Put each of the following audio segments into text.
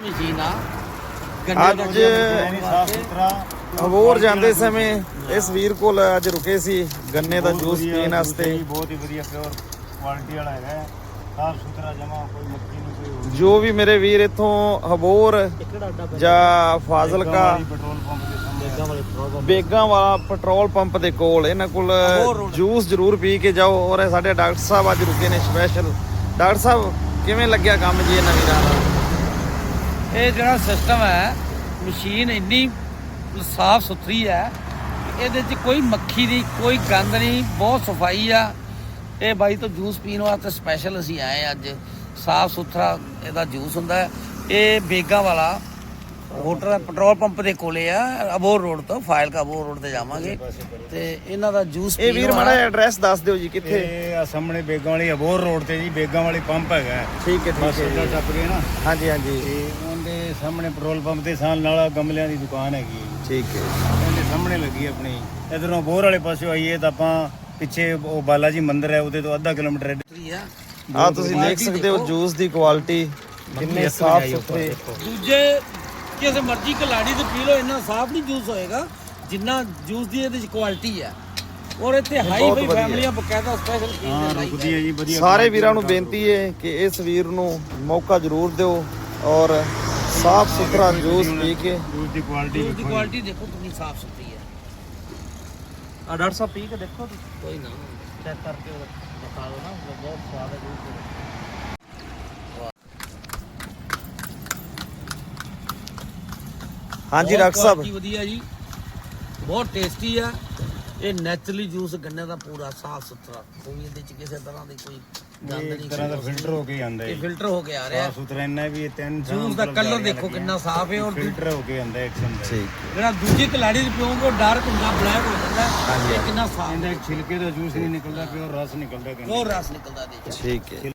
ਦਾ ਅੱਜ ਸਾਫ਼ ਸੁਥਰਾ। ਜਾਂਦੇ ਸਮੇਂ ਇਸ ਵੀਰ ਕੋਲ ਅੱਜ ਰੁਕੇ ਸੀ ਗੰਨੇ ਦਾ ਜੂਸ ਪੀਣ ਵਾਸਤੇ। ਬਹੁਤ ਹੀ ਵਧੀਆ ਪਿਓਰ ਕੁਆਲਿਟੀ ਵਾਲਾ ਹੈਗਾ ਸਾਫ਼ ਸੁਥਰਾ ਜਮਾ ਕੋਈ ਮੱਖੀ ਨਹੀਂ ਕੋਈ ਹੋਰ ਜੋ ਵੀ ਮੇਰੇ ਵੀਰ ਇੱਥੋਂ ਹਬੋਰ ਜਾਂ ਫਾਜ਼ਿਲਕਾ ਪੈਟਰੋਲ ਪੰਪ ਦੇ ਬੇਗਾਂ ਵਾਲਾ ਪੈਟਰੋਲ ਪੰਪ ਦੇ ਕੋਲ ਇਹਨਾਂ ਕੋਲ ਜੂਸ ਜ਼ਰੂਰ ਪੀ ਕੇ ਜਾਓ। ਔਰ ਸਾਡੇ ਡਾਕਟਰ ਸਾਹਿਬ ਅੱਜ ਰੁਕੇ ਨੇ ਸਪੈਸ਼ਲ ਡਾਕਟਰ ਸਾਹਿਬ ਕਿਵੇਂ ਲੱਗਿਆ ਕੰਮ ਜੀ ਇਹਨਾਂ ਵੀਰਾਂ ਦਾ? ਇਹ ਜਿਹੜਾ ਸਿਸਟਮ ਹੈ ਮਸ਼ੀਨ ਇੰਨੀ ਸਾਫ਼ ਸੁਥਰੀ ਹੈ ਇਹਦੇ 'ਚ ਕੋਈ ਮੱਖੀ ਨਹੀਂ ਕੋਈ ਗੰਦ ਨਹੀਂ ਬਹੁਤ ਸਫ਼ਾਈ ਆ। ਇਹ ਬਾਈ ਤੋਂ ਜੂਸ ਪੀਣ ਵਾਸਤੇ ਸਪੈਸ਼ਲ ਅਸੀਂ ਆਏ ਅੱਜ। ਸਾਫ਼ ਸੁਥਰਾ ਇਹਦਾ ਜੂਸ ਹੁੰਦਾ ਹੈ। ਇਹ ਬੇਗਾ ਵਾਲਾ ਹੋਟਲ ਪੈਟਰੋਲ ਪੰਪ ਦੇ ਕੋਲੇ ਆ ਅਬੋਰ ਰੋਡ ਤੋਂ ਫਾਇਲ ਕਾ ਅਬੋਰ ਰੋਡ ਤੇ ਜਾਵਾਂਗੇ। ਤੇ ਇਹਨਾਂ ਦਾ ਜੂਸ ਇਹ ਵੀਰ ਮਾੜਾ ਐਡਰੈਸ ਦੱਸ ਦਿਓ ਜੀ ਕਿੱਥੇ? ਇਹ ਆ ਸਾਹਮਣੇ ਬੇਗਾਂ ਵਾਲੀ ਅਬੋਰ ਰੋਡ ਤੇ ਜੀ ਬੇਗਾਂ ਵਾਲੀ ਪੰਪ ਹੈਗਾ। ਠੀਕ ਹੈ ਬਸ ਠੀਕ ਹੈ ਟੱਪ ਕੇ ਨਾ। ਹਾਂਜੀ ਹਾਂਜੀ। ਤੇ ਉਹਦੇ ਸਾਹਮਣੇ ਪੈਟਰੋਲ ਪੰਪ ਦੇ ਸਾਹਮਣੇ ਨਾਲ ਗਮਲਿਆਂ ਦੀ ਦੁਕਾਨ ਹੈਗੀ ਹੈ ਜੀ। ਠੀਕ ਹੈ ਉਹਦੇ ਸਾਹਮਣੇ ਲੱਗੀ ਆਪਣੀ। ਇਧਰੋਂ ਬੋਰ ਵਾਲੇ ਪਾਸਿਓਂ ਆਈਏ ਤਾਂ ਆਪਾਂ ਪਿੱਛੇ ਉਹ ਬਾਲਾ ਜੀ ਮੰਦਿਰ ਹੈ ਉਹਦੇ ਤੋਂ ਅੱਧਾ ਕਿਲੋਮੀਟਰ ਅੱਗੇ ਆ। ਆ ਤੁਸੀਂ ਦੇਖ ਸਕਦੇ ਹੋ ਜੂਸ ਦੀ ਕੁਆਲਿਟੀ ਕਿੰਨੇ ਸਾਫ਼ ਸੁਥਰੇ। ਦੂਜੇ ਕਿਸੇ ਮਰਜ਼ੀ ਕਲਾੜੀ ਤੇ ਪੀ ਲਓ ਇੰਨਾ ਸਾਫ਼ ਨਹੀਂ ਜੂਸ ਹੋਏਗਾ ਜਿੰਨਾ ਜੂਸ ਦੀ ਇਹਦੇ ਚ ਕੁਆਲਿਟੀ ਹੈ ਔਰ ਇੱਥੇ ਹਾਈ ਬਹੁਤ ਫਾਈ ਵਧੀਆ। ਫੈਮਲੀਆਂ ਬਕਾਇਦਾ ਸਪੈਸ਼ਲ ਪੀਣ ਹਾਂ ਰੁਕਦੀ ਹੈ ਜੀ ਵਧੀਆ ਸਾਰੇ ਵੀਰਾਂ ਨੂੰ ਬੇਨਤੀ ਹੈ ਕਿ ਇਸ ਵੀਰ ਨੂੰ ਮੌਕਾ ਜ਼ਰੂਰ ਦਿਓ ਔਰ ਸਾਫ਼ ਸੁਥਰਾ ਜੂਸ ਪੀ ਕੇ। ਜੂਸ ਦੀ ਕੁਆਲਿਟੀ ਦੀ ਕੁਆਲਿਟੀ ਦੇਖੋ ਕਿੰਨੀ ਸਾਫ਼ ਸੁਥਰੀ ਹੈ। ਆ ਡਾਕਟਰ ਸਾਹਿਬ ਪੀ ਕੇ ਦੇਖੋ ਕੋਈ ਨਾ। ਚੈੱਕ ਕਰਕੇ ਦਿਖਾ ਦਿਓ ਨਾ ਬਹੁਤ ਸਵਾਦ ਹੈ ਜੂਸ ਹਾਂਜੀ ਡਾਕਟਰ ਸਾਹਿਬ। quality ਵਧੀਆ ਜੀ। ਬਹੁਤ ਟੇਸਟੀ ਆ। ਇਹ ਨੈਚੁਰਲੀ ਜੂਸ ਗੰਨੇ ਦਾ ਪੂਰਾ ਸਾਫ਼ ਸੁਥਰਾ। ਕੋਈ ਇਹਦੇ ਚ ਕਿਸੇ ਤਰ੍ਹਾਂ ਦੀ ਕੋਈ ਗੰਦ ਨਹੀਂ ਤਰ੍ਹਾਂ ਦਾ ਫਿਲਟਰ ਹੋ ਕੇ ਆਂਦਾ ਹੈ ਇਹ ਫਿਲਟਰ ਹੋ ਕੇ ਆ ਰਿਹਾ। ਸਾਫ਼ ਸੁਥਰਾ ਇੰਨਾ ਵੀ ਇਹ ਤਿੰਨ ਜੂਸ ਦਾ ਕਲਰ ਦੇਖੋ ਕਿੰਨਾ ਸਾਫ਼ ਹੈ ਔਰ ਦੂ- ਫਿਲਟਰ ਹੋ ਕੇ ਆਂਦਾ ਇੱਕ ਕਿਸਮ ਦਾ ਠੀਕ ਜਿਹੜਾ ਦੂਜੀ ਕਲਾੜੀ ਦੀ ਪਿਓਗੇ ਉਹ ਡਾਰਕ ਹੁੰਦਾ ਬਲੈਕ ਹੋ ਜਾਂਦਾ। ਹੈ। ਇਹ ਕਿੰਨਾ ਸਾਫ਼ ਇਹਦਾ ਛਿਲਕੇ ਦਾ ਜੂਸ ਨਹੀਂ ਨਿਕਲਦਾ ਪਿਓਰ ਰਸ ਨਿਕਲਦਾ ਕਹਿੰਦੇ। ਬਹੁਤ ਰਸ ਨਿਕਲਦਾ ਚ ਠੀਕ ਹੈ।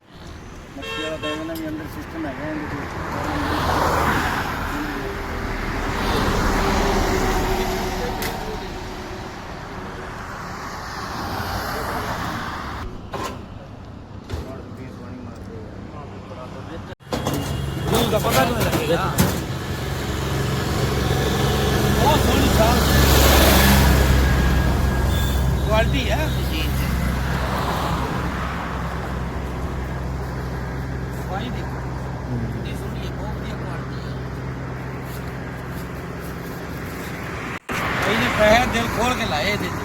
ਮੱਕੀ ਵਾਲਾ ਇਹਨਾਂ ਵੀ ਅੰਦਰ ਸਿਸਟਮ ਹੈਗਾ ਇਹਦੇ ਵਿੱਚ ਜੂਸ ਦਾ ਪਤਾ ਨਹੀਂ ਲੱਗੇਗਾ ਬਹੁਤ ਸੋਹਣੀ ਸਾਫ਼ ਕੁਆਲਿਟੀ ਹੈ ਮਸ਼ੀਨ ਦੀ ਸਫ਼ਾਈ ਦੇਖੋ ਕਿੰਨੀ ਸੋਹਣੀ ਹੈ ਬਹੁਤ ਵਧੀਆ ਕੁਆਲਿਟੀ ਹੈ ਭਾਈ ਪੈਸੇ ਦਿਲ ਖੋਲ ਕੇ ਲਾਏ ਇਹਦੇ